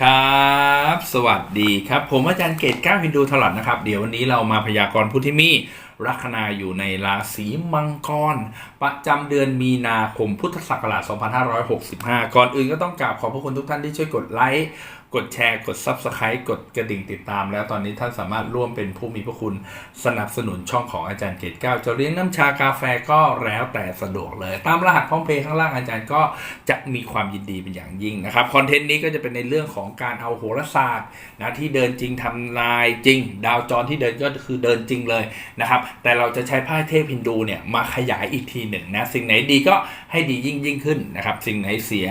ครับ สวัสดีครับ ผมอาจารย์เกตก้าวฮินดูถลัดนะครับ เดี๋ยววันนี้เรามาพยากรณ์ผู้ที่มีลัคนาอยู่ในราศีมังกร ประจำเดือนมีนาคมพุทธศักราช 2565 ก่อนอื่นก็ต้องกราบขอบพระคุณทุกท่านที่ช่วยกดไลค์ กดแชร์ กด Subscribe กดกระดิ่งติดตาม แล้วตอนนี้ท่านสามารถร่วมเป็นผู้มีพระคุณสนับสนุนช่องของอาจารย์เกตก้าจะเลี้ยงน้ำชากาแฟก็แล้วแต่สะดวกเลย ตามรหัสพร้อมเพย์ข้างล่างอาจารย์ก็จะมีความยินดีเป็นอย่างยิ่งนะครับคอนเทนต์นี้ก็จะเป็นในเรื่องของการเอาโหราศาสตร์นะที่เดินจริงทำนายจริง ดาวจรที่เดินก็คือเดินจริงเลยนะครับแต่เราจะใช้ไพ่เทพฮินดูเนี่ยมาขยายอีกทีหนึ่งนะสิ่งไหนดีก็ให้ดียิ่งยิ่งขึ้นนะครับสิ่งไหนเสีย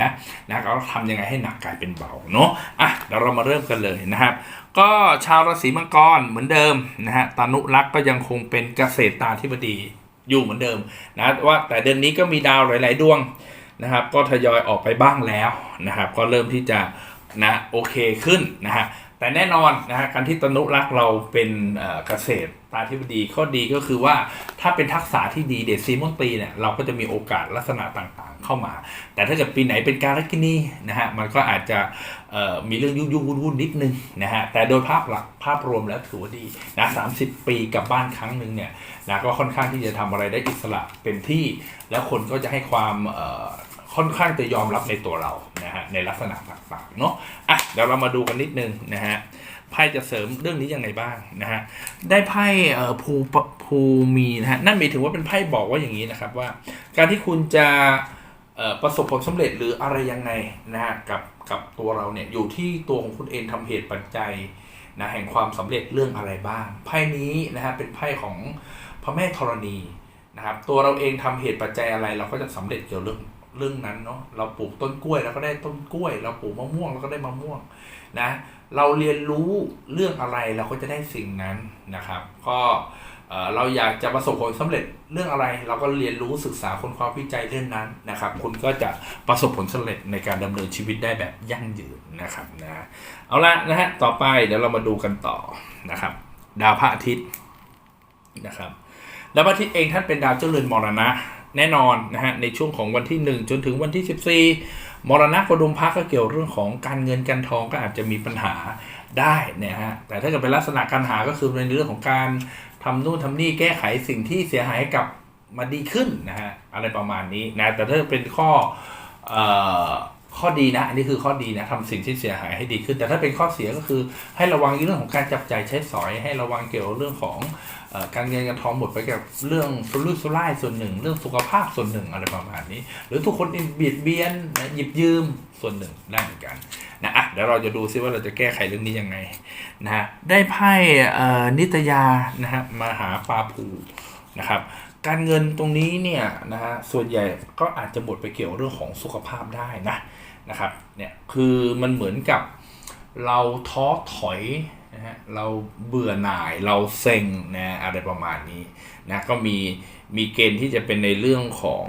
นะก็ทำยังไงให้หนักกลายเป็นเบาเนาะอะเดี๋ยวเรามาเริ่มกันเลยนะครับ ก็ชาวราศีมังกรเหมือนเดิมนะฮะตานุรักษ์ก็ยังคงเป็นเกษตรตาธิบดีอยู่เหมือนเดิมนะว่าแต่เดือนนี้ก็มีดาวหลาย ๆ ดวงนะครับ ก็ทยอยออกไปบ้างแล้วนะครับ ก็เริ่มที่จะนะโอเคขึ้นนะฮะแต่แน่นอนนะฮะการที่ตนุรักษ์เราเป็นเกษตราธิบดีข้อดีก็คือว่าถ้าเป็นทักษะที่ดีเดซีมอนตีเนี่ยเราก็จะมีโอกาสลักษณะต่างๆเข้ามา แต่ถ้าเกิดปีไหนเป็นการกินีนะฮะมันก็อาจจะมีเรื่องยุ่งๆวุ่นๆนิดนึงนะฮะแต่โดยภาพหลักภาพรวมแล้วถือว่าดีนะสามสิบปีกลับบ้านครั้งหนึ่งเนี่ยนะก็ค่อนข้างที่จะทำอะไรได้อิสระเต็มที่ แล้วคนก็จะให้ความค่อนข้างจะยอมรับในตัวเรานะฮะในลักษณะต่างๆเนาะอะเดี๋ยวเรามาดูกันนิดนึงนะฮะ ไพ่จะเสริมเรื่องนี้ยังไงบ้างนะฮะได้ไพ่เอ่อภูภูมีนะฮะนั่นหมายถึงว่าเป็นไพ่บอกว่าอย่างนี้นะครับว่า การที่คุณจะประสบผลสำเร็จหรืออะไรยังไงนะฮะกับกับตัวเราเนี่ยอยู่ที่ตัวของคุณเองทำเหตุปัจจัยนะแห่งความสำเร็จเรื่องอะไรบ้างไพ่นี้นะฮะเป็นไพ่ของพระแม่ธรณีนะครับตัวเราเองทำเหตุปัจจัยอะไรเราก็จะสำเร็จเกี่ยวเรื่องเรื่องนั้นเนาะเราปลูกต้นกล้วยเราก็ได้ต้นกล้วย เราปลูกมะม่วงเราก็ได้มะม่วง นะเราเรียนรู้เรื่องอะไรเราก็จะได้สิ่งนั้นนะครับ ก็เราอยากจะประสบผลสำเร็จเรื่องอะไร เราก็เรียนรู้ศึกษาค้นคว้าวิจัยเรื่องนั้นนะครับ คุณก็จะประสบผลสำเร็จในการดำเนินชีวิตได้แบบยั่งยืนนะครับนะเอาละนะฮะต่อไปเดี๋ยวเรามาดูกันต่อนะครับ ดาวพระอาทิตย์นะครับดาวพระอาทิตย์เองท่านเป็นดาวเจ้าเรือนมรณะแน่นอนนะฮะในช่วงของวันที่ 1 จนถึงวันที่ 14 มรณะกระดุมพักก็เกี่ยวเรื่องของการเงินการทองก็อาจจะมีปัญหาได้นะฮะแต่ถ้าเกิดเป็นลักษณะการหาก็คือในเรื่องของการทำนู่นทำนี่แก้ไขสิ่งที่เสียหายให้กลับมาดีขึ้นนะฮะอะไรประมาณนี้นะแต่ถ้าเป็นข้อข้อดีนะอันนี้คือข้อดีนะทำสิ่งที่เสียหายให้ดีขึ้น แต่ถ้าเป็นข้อเสียก็คือให้ระวังเรื่องของการจับใจ่ายใช้สอย ให้ระวังเกี่ยวเรื่องของ การเงินการทองหมดไปกับเรื่องสุรุ่ยสุร่ายส่วนหนึ่ง เรื่องสุขภาพส่วนหนึ่งอะไรประมาณนี้ หรือทุกคนเบียดเบียนนะหยิบยืมส่วนหนึ่งได้เหมือนกันนะอะเดี๋ยวเราจะดูซิว่าเราจะแก้ไขเรื่องนี้ยังไงนะฮะได้ไพ่นิตยานะฮะมาหาปลาภูนะครับการเงินตรงนี้เนี่ยนะฮะส่วนใหญ่ก็อาจจะหมดไปเกี่ยวเรื่องของสุขภาพได้นะนะครับเนี่ยคือมันเหมือนกับเราท้อถอย นะฮะเราเบื่อหน่ายเราเซ็งนะอะไรประมาณนี้นะก็มีมีเกณฑ์ที่จะเป็นในเรื่องของ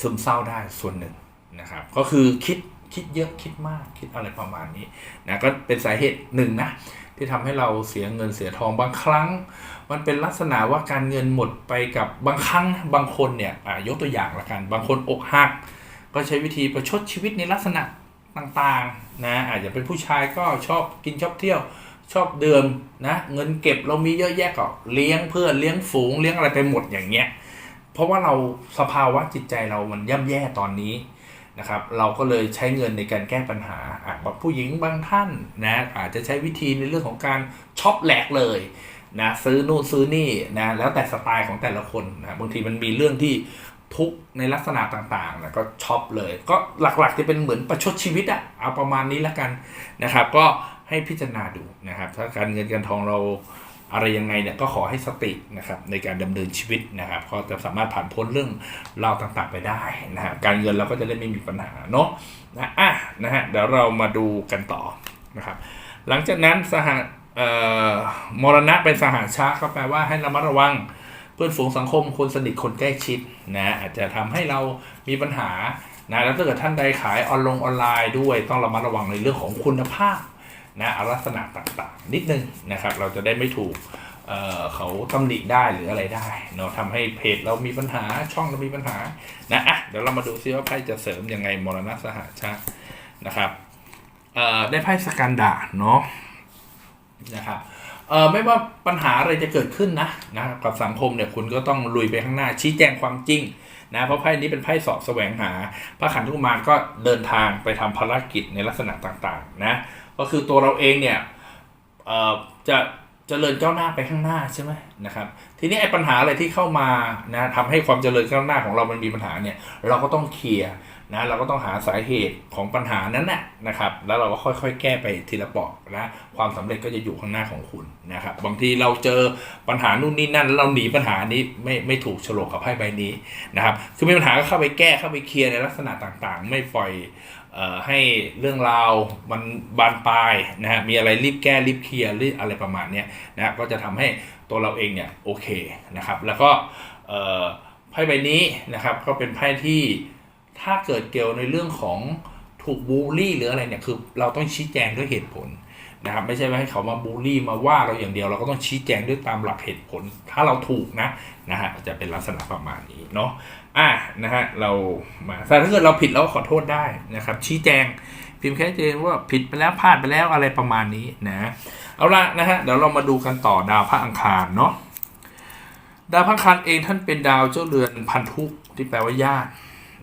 ซึมเศร้าได้ส่วนหนึ่งนะครับ ก็คือคิดคิดเยอะคิดมากคิดอะไรประมาณนี้นะก็เป็นสาเหตุหนึ่งนะที่ทำให้เราเสียเงินเสียทองบางครั้ง มันเป็นลักษณะว่าการเงินหมดไปกับบางครั้งนะบางคนเนี่ยยกตัวอย่างละกัน บางคนอกหัก ก็ใช้วิธีประชดชีวิตในลักษณะ ต่างๆนะอาจจะเป็นผู้ชายก็ชอบกินชอบเที่ยวชอบเดิมนะเงินเก็บเรามีเยอะแยะก็เลี้ยงเพื่อนเลี้ยงฝูงเลี้ยงอะไรไปหมดอย่างเงี้ยเพราะว่าเราสภาวะจิตใจเรามันย่ำแย่ตอนนี้นะครับเราก็เลยใช้เงินในการแก้ปัญหาอะบางผู้หญิงบางท่านนะอาจจะใช้วิธีในเรื่องของการช็อปแหลกเลยนะซื้อนู่นซื้อนี่นะแล้วแต่สไตล์ของแต่ละคนนะบางทีมันมีเรื่องที่ ทุกในลักษณะต่างๆนะก็ช็อปเลย ก็หลักๆจะเป็นเหมือนประชดชีวิตอะเอาประมาณนี้แล้วกันนะครับ ก็ให้พิจารณาดูนะครับ ถ้าการเงินการทองเราอะไรยังไงเนี่ยก็ขอให้สตินะครับในการดำเนินชีวิตนะครับก็จะสามารถผ่านพ้นเรื่องราวต่างๆไปได้นะฮะการเงินเราก็จะได้ไม่มีปัญหาเนาะนะอะนะฮะเดี๋ยวเรามาดูกันต่อนะครับ หลังจากนั้นสหมรณะเป็นสหชาก็แปลว่าให้ระมัดระวัง พื่อนฝูงสังคมคนสนิทคนใกล้ชิดนะอาจจะทำให้เรามีปัญหานะแล้วถ้าเกิดท่านใดขายออนลงออนไลน์ด้วยต้องระมัดระวังในเรื่องของคุณภาพนะลักษณะต่างๆ นิดนึงนะครับ เราจะได้ไม่ถูกเเขาตำหนิได้หรืออะไรได้เนาะทำให้เพจเรามีปัญหาช่องเรามีปัญหานะอะเดี๋ยวเรามาดูซิว่าไพ่จะเสริมยังไงมรณะสหชาตินะครับได้ไพ่สกันดาเนาะนะครับ เออไม่ว่าปัญหาอะไรจะเกิดขึ้นนะนะกับสังคมเนี่ยคุณก็ต้องลุยไปข้างหน้าชี้แจงความจริงนะเพราะไพ่นี้เป็นไพ่สอบแสวงหา พระขันธุมารก็เดินทางไปทำภารกิจในลักษณะต่างๆนะก็คือตัวเราเองเนี่ยเอ่อจะเจริญก้าวหน้าไปข้างหน้าใช่ไหมนะครับทีนี้ไอ้ปัญหาอะไรที่เข้ามานะทำให้ความเจริญก้าวหน้าของเรามันมีปัญหาเนี่ยเราก็ต้องเคลียร์ นะเราก็ต้องหาสาเหตุของปัญหานั้นนะนะครับ แล้วเราก็ค่อยๆ แก้ไปทีละเปอกนะความสำเร็จก็จะอยู่ข้างหน้าของคุณนะครับบางทีเราเจอปัญหานู่นนี่นั่น เราหนีปัญหานี้ไม่ไม่ถูกโฉลกกับไพ่ใบนี้นะครับคือมีปัญหาก็เข้าไปแก้เข้าไปเคลียร์ในลักษณะต่างๆ ไม่ปล่อยออให้เรื่องราวมันบานปลายนะฮะมีอะไรรีบแก้รีบเคลียร์หรืออะไรประมาณนี้นะก็จะทำให้ตัวเราเองเนี่ยโอเคนะครับแล้วก็ไพ่ใบนี้นะครับก็เป็นไพ่ที่ ถ้าเกิดเกี่ยวในเรื่องของถูกบูลลี่หรืออะไรเนี่ยคือเราต้องชี้แจงด้วยเหตุผลนะครับไม่ใช่ว่าให้เขามาบูลลี่มาว่าเราอย่างเดียวเราก็ต้องชี้แจงด้วยตามหลักเหตุผล ถ้าเราถูกนะนะฮะจะเป็นลักษณะประมาณนี้เนาะอะนะฮะเรามาถ้าเกิดเราผิดเราขอโทษได้นะครับ ชี้แจงพิมพ์แค่เจนว่าผิดไปแล้วพลาดไปแล้วอะไรประมาณนี้นะเอาละนะฮะเดี๋ยวเรามาดูกันต่อดาวพระอังคารเนาะดาวพระอังคารเองท่านเป็นดาวเจ้าเรือนพันธุที่แปลว่าญาติ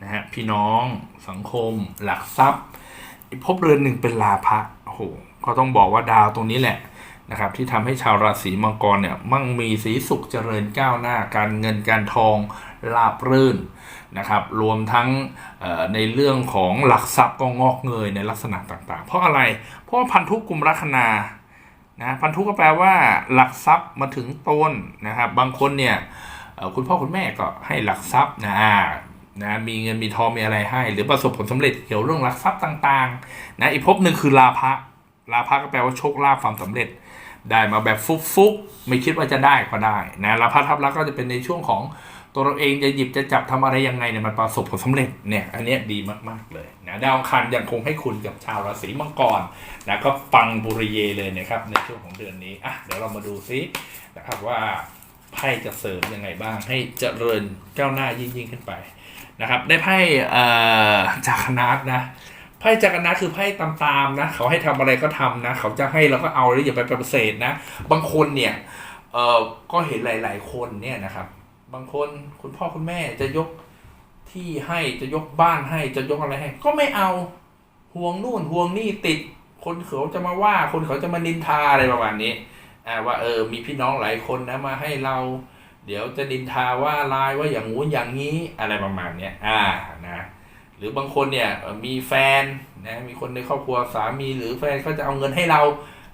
นะฮะพี่น้องสังคม หลักทรัพย์ภพเรือนหนึ่งเป็นลาภะโอ้โหก็ต้องบอกว่าดาวตรงนี้แหละนะครับที่ทำให้ชาวราศีมังกรเนี่ยมั่งมีสีสุขเจริญก้าวหน้าการเงินการทองราบรื่นนะครับรวมทั้งในเรื่องของหลักทรัพย์ก็งอกเงยในลักษณะต่างๆ เพราะอะไร เพราะว่าพันธุกรรมลัคนานะพันธุก็แปลว่าหลักทรัพย์มาถึงตนนะครับบางคนเนี่ยคุณพ่อคุณแม่ก็ให้หลักทรัพย์นะ นะมีเงินมีทองมีอะไรให้ หรือประสบผลสำเร็จเกี่ยวเรื่องหลักทรัพย์ต่างๆนะอีกภพหนึ่งคือลาภะลาภะก็แปลว่าโชคลาภความสำเร็จ ได้มาแบบฟุกๆไม่คิดว่าจะได้ก็ได้นะลาภทับลักก็จะเป็นในช่วงของตัวเราเองจะหยิบจะจับทำอะไรยังไงเนี่ยมันประสบผลสำเร็จเนี่ยอันนี้ดีมากๆเลยนะดาวอังคารยังคงให้คุณกับชาวราศีมังกรนะก็ปังบุริเยเลยนะครับในช่วงของเดือนนี้อะเดี๋ยวเรามาดูซินะครับว่าไพ่จะเสริมยังไงบ้างให้เจริญก้าวหน้ายิ่งๆขึ้นไป นะครับ ได้ไพ่จากคณะนะไพ่จักรนะคือไพ่ตามๆนะ เขาให้ทำอะไรก็ทำนะ เขาจะให้เราก็เอาแล้วอย่าไปปฏิเสธนะ บางคนเนี่ยเออก็เห็นหลาย ๆ คนเนี่ยนะครับ บางคนคุณพ่อคุณแม่จะยกที่ให้จะยกบ้านให้จะยกอะไรให้ ก็ไม่เอาห่วงนู่นห่วงนี่ติด คนเขาจะมาว่า คนเขาจะมานินทาอะไรประมาณนี้อ่าว่าเออมีพี่น้องหลายคนนะมาให้เรา เดี๋ยวจะนินทาว่าลายว่าอย่างงู้นอย่างนี้อะไรประมาณเนี้ยอ่านะหรือบางคนเนี่ยมีแฟนนะมีคนในครอบครัวสามีหรือแฟนเขาจะเอาเงินให้เรา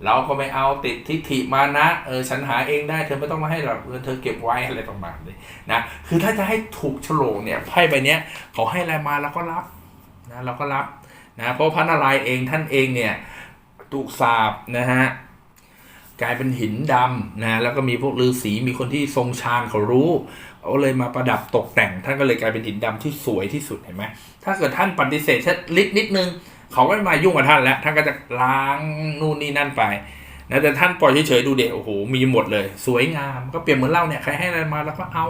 เราก็ไม่เอาติดทิฐิมานะเออฉันหาเองได้เธอไม่ต้องมาให้หรอกเงินเธอเก็บไว้อะไรประมาณนี้นะคือถ้าจะให้ถูกโฉลกเนี่ยไพ่ใบเนี้ยเขาให้อะไรมาเราก็รับนะเราก็รับนะเพราะพระนารายณ์เองท่านเองเนี่ยถูกสาบนะฮะ กลายเป็นหินดำนะแล้วก็มีพวกฤาษีมีคนที่ทรงฌานเขารู้เขาเลยมาประดับตกแต่ง ท่านก็เลยกลายเป็นหินดำที่สวยที่สุดเห็นไหมถ้าเกิดท่านปฏิเสธแค่ลิดนิดนึง เขาก็ไม่มายุ่งกับท่านแล้ว ท่านก็จะล้างนู่นนี่นั่นไปนะแต่ท่านปล่อยเฉยๆดูเด็กโอ้โหมีหมดเลย สวยงามก็เปรียบเหมือนเราเนี่ยใครให้อะไรมาเราก็เอา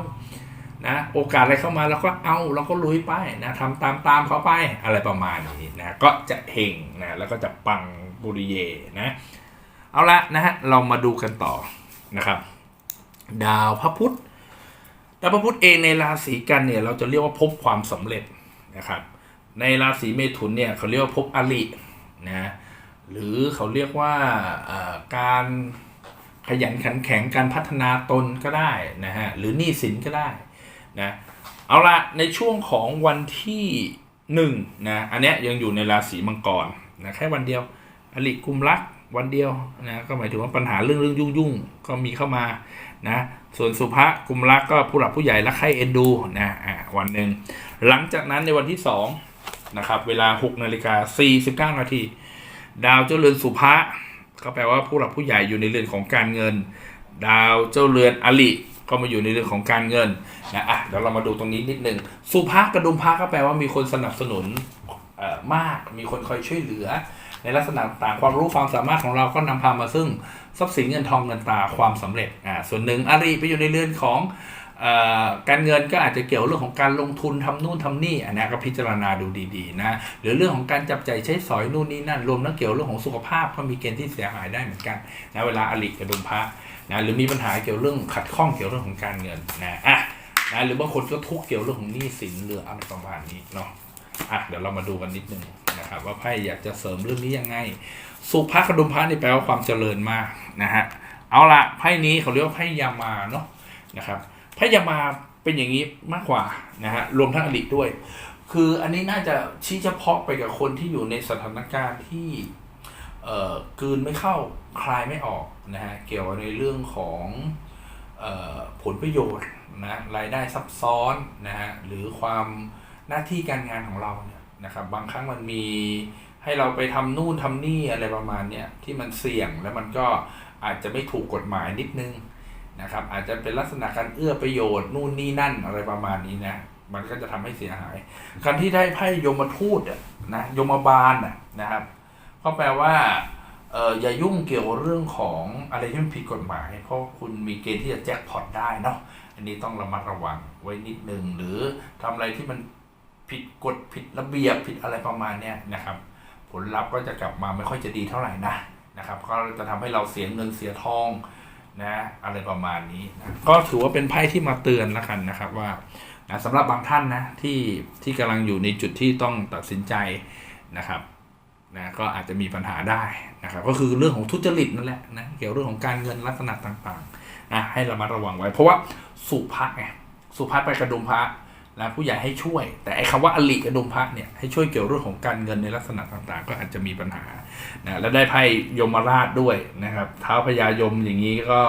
นะโอกาสอะไรเข้ามาเราก็เอาเราก็ลุยไปนะทำตามตามเขาไปอะไรประมาณนี้นะก็จะเฮงนะแล้วก็จะปังบุริเยนะ เอาละนะฮะเรามาดูกันต่อนะครับ ดาวพระพุธดาวพระพุธเองในราศีกันเนี่ยเราจะเรียกว่าพบความสำเร็จนะครับ ในราศีเมถุนเนี่ยเขาเรียกว่าพบอรินะหรือเขาเรียกว่าการขยันขันแข็งการพัฒนาตนก็ได้นะฮะหรือหนี้สินก็ได้นะเอาละในช่วงของวันที่หนึ่งนะอันเนี้ยยังอยู่ในราศีมังกรนะแค่วันเดียวอริกุมรัก วันเดียวนะก็หมายถึงว่าปัญหาเรื่องเรื่องยุ่งยุ่งก็มีเข้ามานะส่วนสุภะกุมรักก็ผู้หลักผู้ใหญ่รักใคร่เอ็นดูนะอ่าวันหนึ่งหลังจากนั้นในวันที่2นะครับเวลา6นาฬิกา49นาทีดาวเจ้าเรือนสุภะก็แปลว่าผู้หลักผู้ใหญ่อยู่ในเรือนของการเงิน ดาวเจ้าเรือนอลิก็มาอยู่ในเรื่องของการเงินนะอะเดี๋ยวเรามาดูตรงนี้นิดหนึ่งสุภะกระดุมพระก็แปลว่ามีคนสนับสนุนเอ่อมาก มีคนคอยช่วยเหลือ ในลักษณะต่างความรู้ความสามารถของเราก็นำพามาซึ่งทรัพย์สินเงินทองเงินตราความสำเร็จอ่าส่วนหนึ่งอารีไปอยู่ในเรื่อนของการเงินก็อาจจะเกี่ยวเรื่องของการลงทุนทำนู่นทำนี่อันนี้ก็พิจารณาดูดีๆนะหรือเรื่องของการจับใจใช้สอยนู่นนี่นั่นรวมทั้งเกี่ยวเรื่องของสุขภาพก็มีเกณฑ์ที่เสียหายได้เหมือนกันนะเวลาอลิกระดุมพระนะหรือมีปัญหาเกี่ยวเรื่องขัดข้องเกี่ยวเรื่องของการเงินนะอะนะหรือบางคนก็ทุกข์เกี่ยวเรื่องของหนี้สินหรืออะไรประมาณนี้เนาะอะเดี๋ยวเรามาดูกันนิดนึง นะครับว่าไพ่อยากจะเสริมเรื่องนี้ยังไง สุภาพกระดุมพระนี่แปลว่าความเจริญมากนะฮะเอาละไพ่นี้เขาเรียกว่าไพ่ยามาเนาะนะครับไพ่ยามาเป็นอย่างนี้มากกว่านะฮะรวมทั้งอลิด้วย คืออันนี้น่าจะชี้เฉพาะไปกับคนที่อยู่ในสถานการณ์ที่เอ่อกืนไม่เข้าคลายไม่ออกนะฮะเกี่ยวในเรื่องของเอ่อผลประโยชน์นะรายได้ซับซ้อนนะฮะหรือความหน้าที่การงานของเรา นะครับ บางครั้งมันมีให้เราไปทำนู่นทำนี่อะไรประมาณเนี้ยที่มันเสี่ยงแล้วมันก็อาจจะไม่ถูกกฎหมายนิดนึงนะครับ อาจจะเป็นลักษณะการเอื้อประโยชน์นู่นนี่นั่นอะไรประมาณนี้นะมันก็จะทำให้เสียหายการที่ได้ไพ่ยมทูตนะยมบาลนะครับก็แปลว่าเอออย่ายุ่งเกี่ยวกับเรื่องของอะไรที่มันผิดกฎหมาย เพราะคุณมีเกณฑ์ที่จะแจ็คพอตได้เนาะอันนี้ต้องระมัดระวังไว้นิดนึงหรือทำอะไรที่มัน ผิดกฎผิดระเบียบผิดอะไรประมาณเนี้ยนะครับ ผลลัพธ์ก็จะกลับมาไม่ค่อยจะดีเท่าไหร่นะนะครับ ก็จะทำให้เราเสียเงินเสียทองนะอะไรประมาณนี้นะก็ถือว่าเป็นไพ่ที่มาเตือนแล้วกันนะครับว่านะสำหรับบางท่านนะที่ที่กำลังอยู่ในจุดที่ต้องตัดสินใจนะครับนะก็อาจจะมีปัญหาได้นะครับ ก็คือเรื่องของทุจริตนั่นแหละนะเกี่ยวเรื่องของการเงินลักษณะต่างๆนะให้ระมัดระวังไว้ เพราะว่าสุภะไงสุภะไปกระดุมพระ นะผู้ใหญ่ให้ช่วย แต่ไอ้คำว่าอลิกระดุมพระเนี่ยให้ช่วยเกี่ยวเรื่องของการเงินในลักษณะต่างๆ ก็อาจจะมีปัญหานะและได้ไพ่ยมราชด้วยนะครับเท้าพญายมอย่างนี้ก็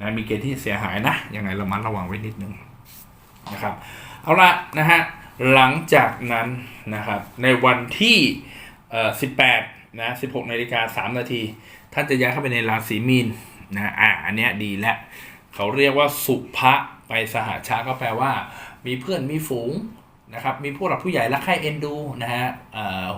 นะมีเกณฑ์ที่เสียหายนะยังไงระมัดระวังไว้นิดนึงนะครับเอาละนะฮะหลังจากนั้นนะครับในวันที่เอ่อ18นะ16นาฬิกา3นาทีท่านจะย้ายเข้าไปในราศีมีนนะอะอันเนี้ยดีแล้วเขาเรียกว่าสุภะไปสหชาก็แปลว่า มีเพื่อนมีฝูงนะครับมีผู้หลักผู้ใหญ่รักใคร่เอ็นดูนะฮะ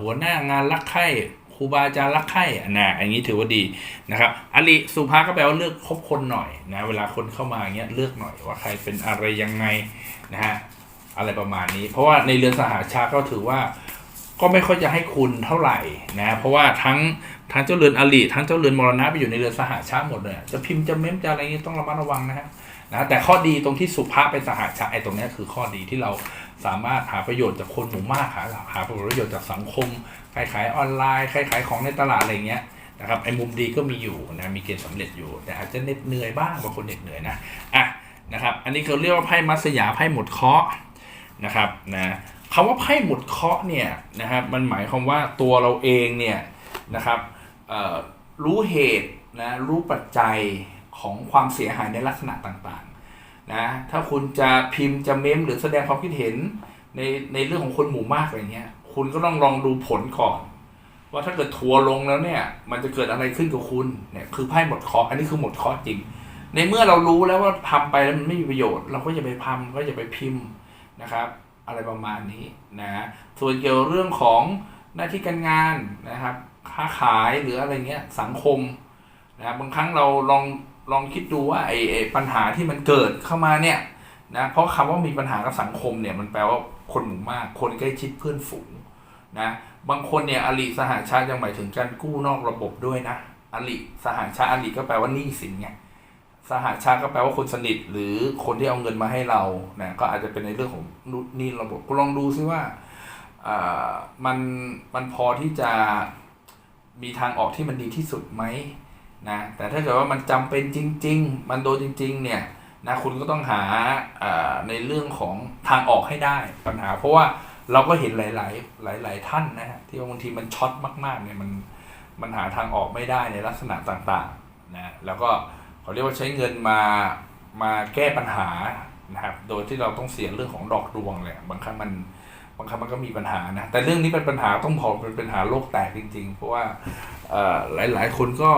หัวหน้างานรักใคร่ครูบาอาจารย์รักใคร่นะอย่างนี้ถือว่าดีนะครับอลิสุภาก็แปลว่าเลือกคบคนหน่อยนะเวลาคนเข้ามาอย่างเงี้ยเลือกหน่อยว่าใครเป็นอะไรยังไงนะฮะอะไรประมาณนี้ เพราะว่าในเรือนสหชาติก็ถือว่าก็ไม่ค่อยจะให้คุณเท่าไหร่นะเพราะว่าทั้งทั้งเจ้าเรือนอลิทั้งเจ้าเรือนมรณะไปอยู่ในเรือนสหชาติหมดเลยจะพิมพ์จะเม้มจะอะไรนี้ต้องระมัดระวังนะฮะ นะแต่ข้อดีตรงที่สุภาพเป็นสหชาติไอ้ตรงนี้คือข้อดีที่เราสามารถหาประโยชน์จากคนหมู่มากหาหาประโยชน์จากสังคมใครขายออนไลน์ใครขายของในตลาดอะไรเงี้ยนะครับไอ้มุมดีก็มีอยู่นะมีเกณฑ์สำเร็จอยู่ แต่อาจจะเหน็ดเหนื่อยบ้างบางคนเหน็ดเหนื่อยนะอะนะครับอันนี้เขาเรียกว่าไพ่มัสยาไพ่หมดเคาะนะครับนะคำว่าไพ่หมดเคาะเนี่ยนะครับมันหมายความว่าตัวเราเองเนี่ยนะครับรู้เหตุนะรู้ปัจจัย ของความเสียหายในลักษณะต่างๆนะถ้าคุณจะพิมพ์จะเม้มหรือแสดงความคิดเห็นในในเรื่องของคนหมู่มากอะไรเงี้ย คุณก็ต้องลองดูผลก่อน ว่าถ้าเกิดทัวร์ลงแล้วเนี่ย มันจะเกิดอะไรขึ้นกับคุณเนี่ยคือไพ่หมดคราะห์อันนี้คือหมดคราะห์จริง ในเมื่อเรารู้แล้วว่าทำไปแล้วมันไม่มีประโยชน์ เราก็จะไปพัมก็จะไปพิมพ์นะครับ อะไรประมาณนี้นะส่วนเกี่ยวเรื่องของหน้าที่การงานนะครับ ค้าขายหรืออะไรเงี้ยสังคมนะบบางครั้งเราลอง ลองคิดดูว่าไอ้ไอ้ปัญหาที่มันเกิดเข้ามาเนี่ยนะเพราะคำว่ามีปัญหากับสังคมเนี่ยมันแปลว่าคนหมู่มาก คนใกล้ชิดเพื่อนฝูงนะบางคนเนี่ยอลิสหชาติยังหมายถึงการกู้นอกระบบด้วยนะอลิสหชาติอลิก็แปลว่าหนี้สินไงสหชาติก็แปลว่าคนสนิทหรือคนที่เอาเงินมาให้เรานะก็อาจจะเป็นในเรื่องของนี้ระบบคุณลองดูซิว่าอ่ามันมันพอที่จะมีทางออกที่มันดีที่สุดไหม นะแต่ถ้าเกิดว่ามันจำเป็นจริง ๆ มันโดนจริง ๆ เนี่ยนะคุณก็ต้องหาในเรื่องของทางออกให้ได้ปัญหา เพราะว่าเราก็เห็นหลาย ๆ หลาย ๆ ท่านนะฮะที่บางทีมันช็อตมาก ๆ เนี่ยมันมันหาทางออกไม่ได้ในลักษณะต่างๆนะแล้วก็เขาเรียกว่าใช้เงินมามาแก้ปัญหานะครับโดยที่เราต้องเสียเรื่องของดอกดวงเลยบางครั้งมันบางครั้งมันก็มีปัญหานะแต่เรื่องนี้เป็นปัญหาต้องบอเป็นปัญหาโลกแตกจริง ๆ เพราะว่าหลาย ๆ คนก็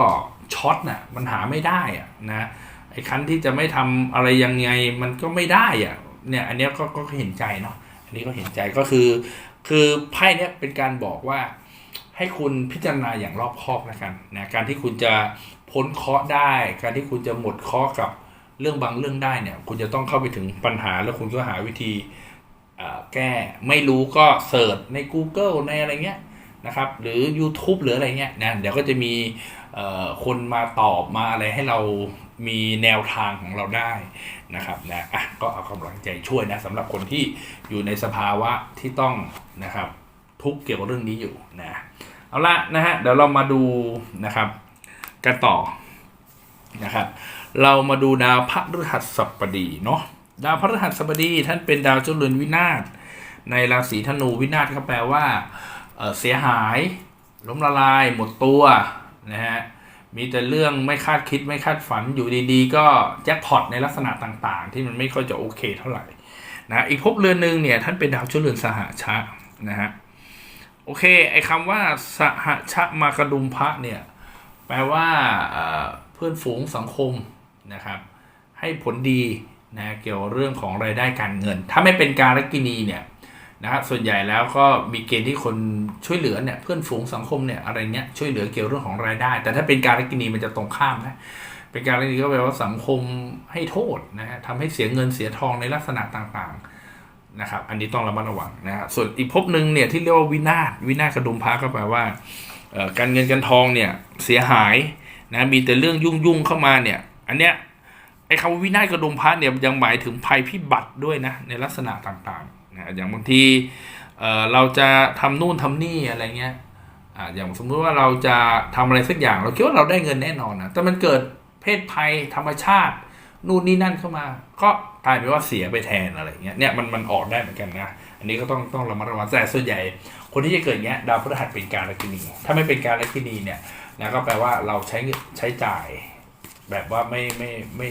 ช็อตน่ะมันหาไม่ได้อะนะไอ้คันที่จะไม่ทำอะไรยังไงมันก็ไม่ได้อะเนี่ยอันนี้ก็ก็เห็นใจเนาะอันนี้ก็เห็นใจก็คือ คือไพ่เนี้ยเป็นการบอกว่าให้คุณพิจารณาอย่างรอบคอบแล้วกันนะการที่คุณจะพ้นเคาะได้ การที่คุณจะหมดเคาะกับเรื่องบางเรื่องได้เนี่ย คุณจะต้องเข้าไปถึงปัญหาแล้วคุณก็หาวิธีแก้ไม่รู้ก็เสิร์ชใน Google ในอะไรเงี้ย นะครับ หรือ YouTube หรืออะไรเงี้ยนะเดี๋ยวก็จะมีคนมาตอบมาอะไรให้เรามีแนวทางของเราได้นะครับนะอะก็เอากำลังใจช่วยนะสำหรับคนที่อยู่ในสภาวะที่ต้องนะครับทุกเกี่ยวกับเรื่องนี้อยู่นะเอาละนะฮะเดี๋ยวเรามาดูนะครับกันต่อนะครับเรามาดูดาวพระฤหัสบดีเนาะดาวพระฤหัสบดีท่านเป็นดาวเจริญวินาศในราศีธนูวินาศก็แปลว่า เสียหายล้มละลายหมดตัวนะฮะมีแต่เรื่องไม่คาดคิดไม่คาดฝันอยู่ดีๆ ก็แจ็คพอตในลักษณะต่างๆ ที่มันไม่ค่อยจะโอเคเท่าไหร่นะอีกภพเรือนหนึ่งเนี่ยท่านเป็นดาวเจริญสหชะนะฮะโอเคไอ้คำว่าสหชะมากระดุมพระเนี่ยแปลว่าเพื่อนฝูงสังคมนะครับให้ผลดีนะเกี่ยวเรื่องของรายได้การเงิน ถ้าไม่เป็นการลกินีเนี่ย นะครับส่วนใหญ่แล้วก็มีเกณฑ์ที่คนช่วยเหลือเนี่ยเพื่อนฝูงสังคมเนี่ยอะไรเงี้ยช่วยเหลือเกี่ยวเรื่องของรายได้ แต่ถ้าเป็นการลกินีมันจะตรงข้ามนะเป็นการลกินีก็แปลว่าสังคมให้โทษนะฮะทำให้เสียเงินเสียทองในลักษณะต่างๆนะครับอันนี้ต้องระมัดระวังนะฮะส่วนอีกภพหนึ่งเนี่ยที่เรียกว่าวินาศวินาศกระดุมพระก็แปลว่าการเงินการทองเนี่ยเสียหายนะมีแต่เรื่องยุ่งยุ่งๆเข้ามาเนี่ยอันเนี้ยไอ้คำว่าวินาศกระดุมพระเนี่ยยังหมายถึงภัยพิบัติด้วยนะในลักษณะต่างๆ นะอย่างบางทีเเราจะทำนู่นทำนี่อะไรเงี้ยออย่างสมมุติว่าเราจะทำอะไรสักอย่างเราคิดว่าเราได้เงินแน่นอนนะแต่มันเกิดเพศภัยธรรมชาติ นู่นนี่นั่นเข้ามา ก็กลายเป็นว่าเสียไปแทนอะไรเงี้ยเนี่ยมันมันออกได้เหมือนกันนะอันนี้ก็ต้องต้องระมัดระวังแต่ส่วนใหญ่ คนที่จะเกิดเงี้ยดาวพฤหัสเป็นการลัคนีถ้าไม่เป็นการลัคนีเนี่ยนะก็แปลว่าเราใช้ใช้จ่าย แบบว่าไม่ไม่ไม่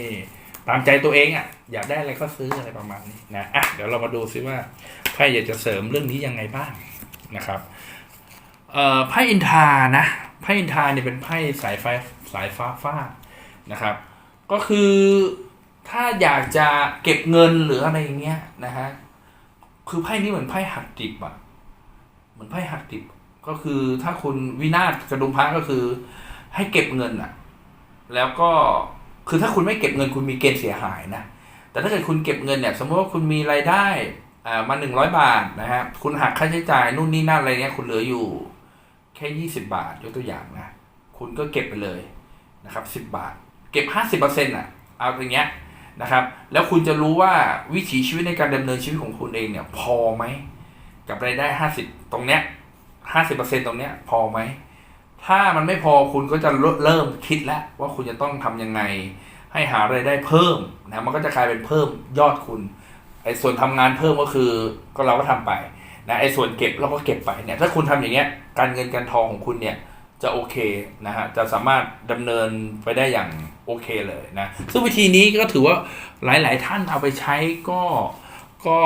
ตามใจตัวเองอะ อยากได้อะไรก็ซื้ออะไรประมาณนี้นะอะเดี๋ยวเรามาดูซิว่าใครอยากจะเสริมเรื่องนี้ยังไงบ้างนะครับเอ่อไพ่อินทานะไพ่อินทาเนี่ยเป็นไพ่สายไฟสายฟ้าฟาดนะครับ ก็คือถ้าอยากจะเก็บเงินหรืออะไรอย่างเงี้ยนะฮะคือไพ่นี้เหมือนไพ่หักดิบอะเหมือนไพ่หักดิบ ก็คือถ้าคุณวินาศกระดุมพระก็คือ ให้เก็บเงินอะแล้วก็คือถ้าคุณไม่เก็บเงินคุณมีเกณฑ์เสียหายนะ แต่ถ้าเกิดคุณเก็บเงินเนี่ยสมมติว่าคุณมีรายได้มาหนึ่งร้อยบาทนะฮะคุณหักค่าใช้จ่ายนู่นนี่นั่นอะไรเงี้ยคุณเหลืออยู่แค่ยี่สิบาทยกตัวอย่างนะคุณก็เก็บไปเลยนะครับสิบาท เก็บห้าสิบเปอร์เซ็นต์อะเอาอย่างเงี้ยนะครับ แล้วคุณจะรู้ว่าวิถีชีวิตในการดำเนินชีวิตของคุณเองเนี่ยพอไหมกับรายได้ห้าสิบตรงเนี้ยห้าสิบเปอร์เซ็นตรงเนี้ยพอไหมถ้ามันไม่พอคุณก็จะเริ่มคิดแล้วว่าคุณจะต้องทำยังไง ให้หารายได้เพิ่มนะมันก็จะกลายเป็นเพิ่มยอดคุณไอ้ส่วนทำงานเพิ่มก็คือก็เราก็ทำไปนะไอ้ส่วนเก็บเราก็เก็บไปเนี่ยถ้าคุณทำอย่างเงี้ยการเงินการทองของคุณเนี่ยจะโอเคนะฮะจะสามารถดำเนินไปได้อย่างโอเคเลยนะซึ่งวิธีนี้ก็ถือว่าหลาย ๆ ท่านเอาไปใช้ก็ก็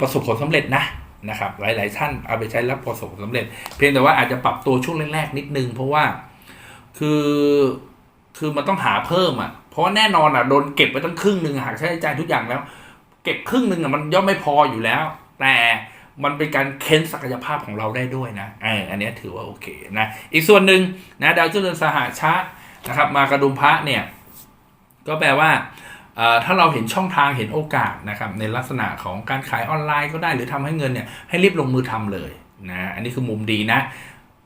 ประสบผลสำเร็จนะนะครับหลาย ๆ ท่านเอาไปใช้แล้วประสบผลสำเร็จ เพียงแต่ว่าอาจจะปรับตัวช่วงแรก ๆ นิดนึง เพราะว่าคือคือมันต้องหาเพิ่มอะ เพราะแน่นอนอะโดนเก็บไปตั้งครึ่งหนึ่งหักใช้จ่ายทุกอย่างแล้ว เก็บครึ่งหนึ่งอะมันย่อมไม่พออยู่แล้ว แต่มันเป็นการเค้นศักยภาพของเราได้ด้วยนะเออันนี้ถือว่าโอเคนะอีกส่วนหนึ่งนะดาวเจริญสหชานะครับ มากระดุมพระเนี่ย ก็แปลว่าถ้าเราเห็นช่องทางเห็นโอกาสนะครับ ในลักษณะของการขายออนไลน์ก็ได้หรือทำให้เงินเนี่ยให้รีบลงมือทำเลยนะอันนี้คือมุมดีนะ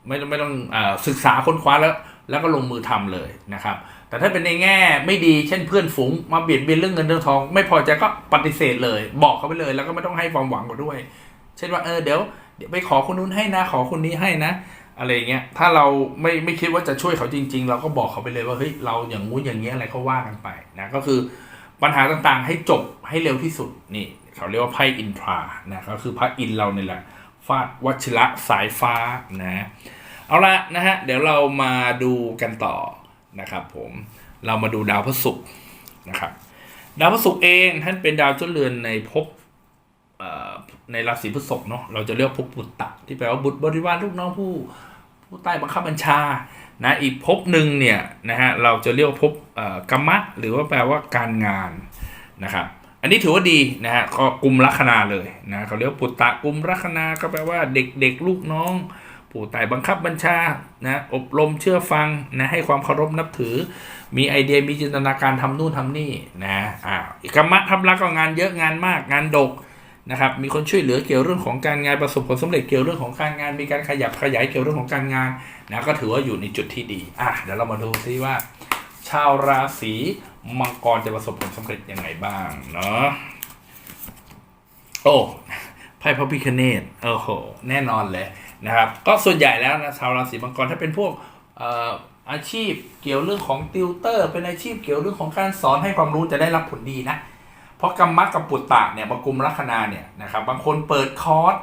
ไม่ต้องไม่ต้องอศึกษาค้นคว้าแล้ว แล้วก็ลงมือทำเลยนะครับ แต่ถ้าเป็นในแง่ไม่ดีเช่นเพื่อนฝูงมาเบียดเบียนเรื่องเงินเรื่องทอง ไม่พอใจก็ปฏิเสธเลย บอกเขาไปเลย แล้วก็ไม่ต้องให้ความหวังเขาด้วย เช่นว่าเออเดี๋ยวเดี๋ยวไปขอคนนู้นให้นะ ขอคนนี้ให้นะ อะไรอย่างเงี้ยถ้าเราไม่ไม่คิดว่าจะช่วยเขาจริง ๆ เราก็บอกเขาไปเลยว่าเฮ้ยเราอย่างงู้นอย่างเงี้ยอะไรก็ว่ากันไปนะก็คือปัญหาต่างๆ ให้จบให้เร็วที่สุดนี่เขาเรียกว่าไพ่อินทรานะก็คือพระอินเราเนี่ยแหละฟาดวัชิระสายฟ้านะเอาละนะฮะเดี๋ยวเรามาดูกันต่อ นะครับผมเรามาดูดาวพฤหัสนะครับดาวพฤหัสเองท่านเป็นดาวเจ้าเรือนในภพในราศีพฤษภเนาะเราจะเรียกภพบุตตะที่แปลว่าบุตรบริวารลูกน้องผู้ผู้ใต้บังคับบัญชานะอีกภพหนึ่งเนี่ยนะฮะเราจะเรียกภพกรรมะหรือว่าแปลว่าการงานนะครับอันนี้ถือว่าดีนะฮะก็กลุ่มลัคนาเลยนะเขาเรียกปุตตะกลุ่มลัคนาก็แปลว่าเด็กๆลูกน้อง ผู้ใต้บังคับบัญชานะอบรมเชื่อฟังนะให้ความเคารพนับถือ มีไอเดียมีจินตนาการทำนู่นทำนี่นะอ่ากรรมะทำรักก็งานเยอะงานมากงานดกนะครับมีคนช่วยเหลือเกี่ยวเรื่องของการงานประสบผลสำเร็จเกี่ยวเรื่องของการงาน มีการขยับขยายเกี่ยวเรื่องของการงานนะก็ถือว่าอยู่ในจุดที่ดีอะเดี๋ยวเรามาดูซิว่า ชาวราศีมังกรจะประสบผลสำเร็จยังไงบ้างเนาะโอ้ ไพ่พระพิคเนตโอ้โห แน่นอนเลยนะครับ ก็ส่วนใหญ่แล้วนะชาวราศีมังกรถ้าเป็นพวกอาชีพเกี่ยวเรื่องของติวเตอร์ เป็นอาชีพเกี่ยวเรื่องของการสอนให้ความรู้จะได้รับผลดีนะ เพราะกรรมะกับปุตตะเนี่ยบกุมลัคนาเนี่ยนะครับบางคนเปิดคอร์ส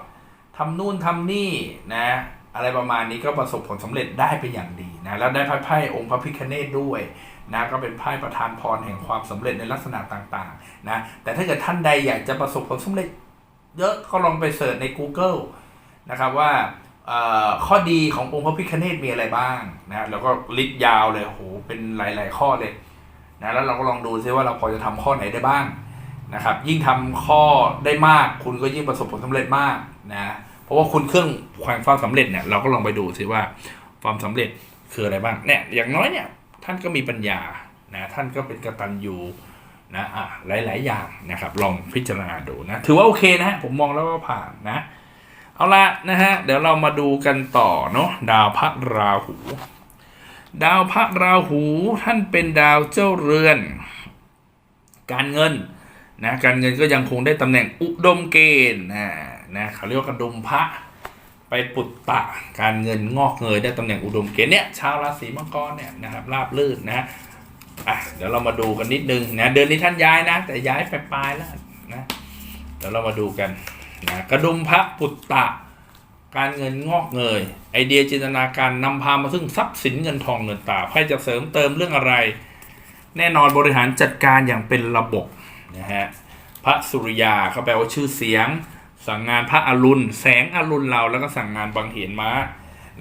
ทำนู่นทำนี่นะอะไรประมาณนี้ก็ประสบผลสำเร็จได้เป็นอย่างดีนะแล้วได้ไพ่ไพ่องค์พระพิคเนตด้วยนะก็เป็นไพ่ประธานพรแห่งความสำเร็จในลักษณะต่างๆนะแต่ถ้าเกิดท่านใดอยากจะประสบผลสำเร็จ เยอะก็ลองไปเสิร์ชใน Google นะครับว่าข้อดีขององค์พระพิคเนตมีอะไรบ้างนะแล้วก็ลิสต์ยาวเลยโหเป็นหลาย ๆ ข้อเลยนะแล้วเราก็ลองดูซิว่าเราพอจะทำข้อไหนได้บ้างนะครับ ยิ่งทำข้อได้มาก คุณก็ยิ่งประสบผลสำเร็จมากนะเพราะว่าคุณเครื่องความความสำเร็จเนี่ยเราก็ลองไปดูสิว่าความสำเร็จคืออะไรบ้างเนี่ยอย่างน้อยเนี่ยท่านก็มีปัญญานะท่านก็เป็นกระตัญญู นะอะหลาย ๆ อย่างนะครับ ลองพิจารณาดูนะ ถือว่าโอเคนะผมมองแล้วว่าผ่านนะ เอาละนะฮะ เดี๋ยวเรามาดูกันต่อเนาะดาวพระราหู ดาวพระราหูท่านเป็นดาวเจ้าเรือน การเงินนะการเงินก็ยังคงได้ตำแหน่งอุดมเกณฑ์นะนะเขาเรียกว่ากระดุมพระไปปุตตะการเงินงอกเงยได้ตำแหน่งอุดมเกณฑ์เนี่ยชาวราศีมังกรเนี่ยนะครับราบลื่นนะ อะเดี๋ยวเรามาดูกันนิดนึงนะเดือนนี้ท่านย้ายนะ แต่ย้ายไปปลายแล้วนะเดี๋ยวเรามาดูกันนะกระดุมพระปุตตะ การเงินงอกเงย ไอเดียจินตนาการนำพามาซึ่งทรัพย์สินเงินทองเงินตราใครจะเสริมเติมเรื่องอะไร แน่นอนบริหารจัดการอย่างเป็นระบบนะฮะพระสุริยาเขาแปลว่าชื่อเสียง สั่งงานพระอรุณ แสงอรุณเราแล้วก็สั่งงานบางเหียนม้า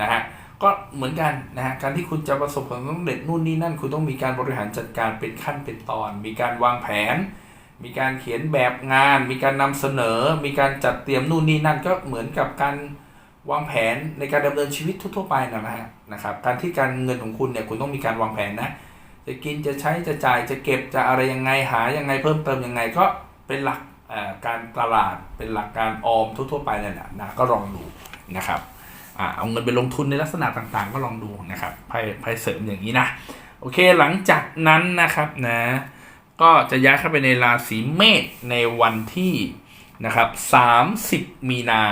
นะฮะ ก็เหมือนกันนะฮะการที่คุณจะประสบความสำเร็จนู่นนี่นั่น คุณต้องมีการบริหารจัดการเป็นขั้นเป็นตอน มีการวางแผน มีการเขียนแบบงาน มีการนำเสนอ มีการจัดเตรียมนู่นนี่นั่น ก็เหมือนกับการวางแผนในการดำเนินชีวิตทั่ว ๆ ไปนะฮะนะครับการที่การเงินของคุณเนี่ยคุณต้องมีการวางแผนนะจะกินจะใช้จะจ่ายจะเก็บจะอะไรยังไงหายังไงเพิ่มเติมยังไงก็เป็นหลักการตลาดเป็นหลักการออมทั่ว ๆ ไปนั่นแหละนะก็ลองดูนะครับ เอาเงินไปลงทุนในลักษณะต่างๆ ก็ลองดูนะครับไพ่ไพ่เสริมอย่างนี้นะ โอเคหลังจากนั้นนะครับนะก็จะย้ายเข้าไปในราศีเมษในวันที่นะครับ30 มีนา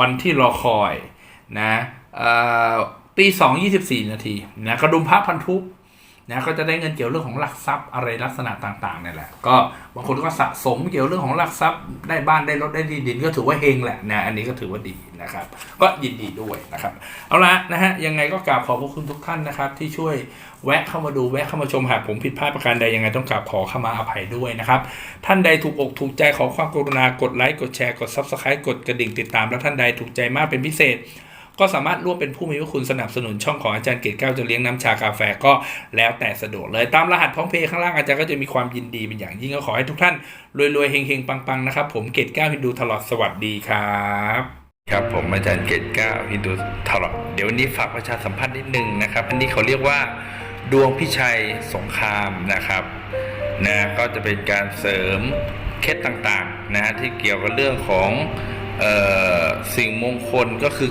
วันที่รอคอยนะตีสองยี่สิบสี่นาทีนะกระดุมพระพันธุ นะก็จะได้เงินเกี่ยวเรื่องของหลักทรัพย์อะไรลักษณะต่างๆเนี่ยแหละก็บางคนก็สะสมเกี่ยวเรื่องของหลักทรัพย์ได้บ้านได้รถได้ที่ดินก็ถือว่าเฮงแหละนะอันนี้ก็ถือว่าดีนะครับ ก็ยินดีด้วยนะครับเอาละนะฮะยังไงก็กราบขอบพระคุณทุกท่านนะครับที่ช่วยแวะเข้ามาดูแวะเข้ามาชมหากผมผิดพลาดประการใดยังไงต้องกราบขอเข้ามาอภัยด้วยนะครับท่านใดถูกอกถูกใจขอความกรุณากดไลค์กดแชร์กด subscribe กดกระดิ่งติดตาม และท่านใดถูกใจมากเป็นพิเศษ ก็สามารถร่วมเป็นผู้มีพระคุณสนับสนุนช่องของอาจารย์เกตเก้าจะเลี้ยงน้ำชากาแฟก็แล้วแต่สะดวกเลยตามรหัสพร้อมเพย์ข้างล่างอาจารย์ก็จะมีความยินดีเป็นอย่างยิ่งก็ขอให้ทุกท่านรวยๆเฮงๆปังๆนะครับผมเกตเก้าฮินดูตลอดสวัสดีครับครับผมอาจารย์เกตเก้าฮินดูตลอดเดี๋ยววันนี้ฝากประชาสัมพันธ์นิดนึงนะครับ อันนี้เขาเรียกว่า ดวงพิชัยสงครามนะครับนะก็จะเป็นการเสริมเคล็ดต่างๆนะฮะที่เกี่ยวกับเรื่องของเออสิ่งมงคลก็คือ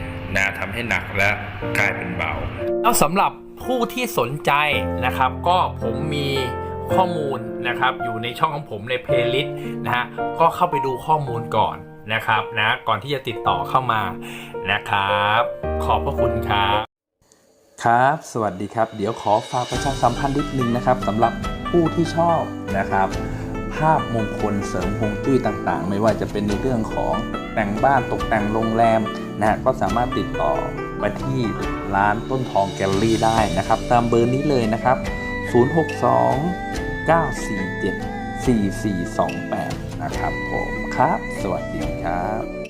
นะทำให้หนักและกลายเป็นเบา แล้วสำหรับผู้ที่สนใจนะครับ ก็ผมมีข้อมูลนะครับอยู่ในช่องของผมในเพลย์ลิสต์นะฮะก็เข้าไปดูข้อมูลก่อนนะครับนะก่อนที่จะติดต่อเข้ามานะครับ ขอบพระคุณครับครับ สวัสดีครับ เดี๋ยวขอฝากประชาสัมพันธ์นิดนึงนะครับสำหรับผู้ที่ชอบนะครับ ภาพมงคลเสริมฮวงจุ้ยต่างๆ ไม่ว่าจะเป็นในเรื่องของแต่งบ้านตกแต่งโรงแรม นะก็สามารถติดต่อมาที่ร้านต้นทองแกลลี่ได้นะครับ ตามเบอร์นี้เลยนะครับ 062 947 4428 นะครับผมครับ สวัสดีครับ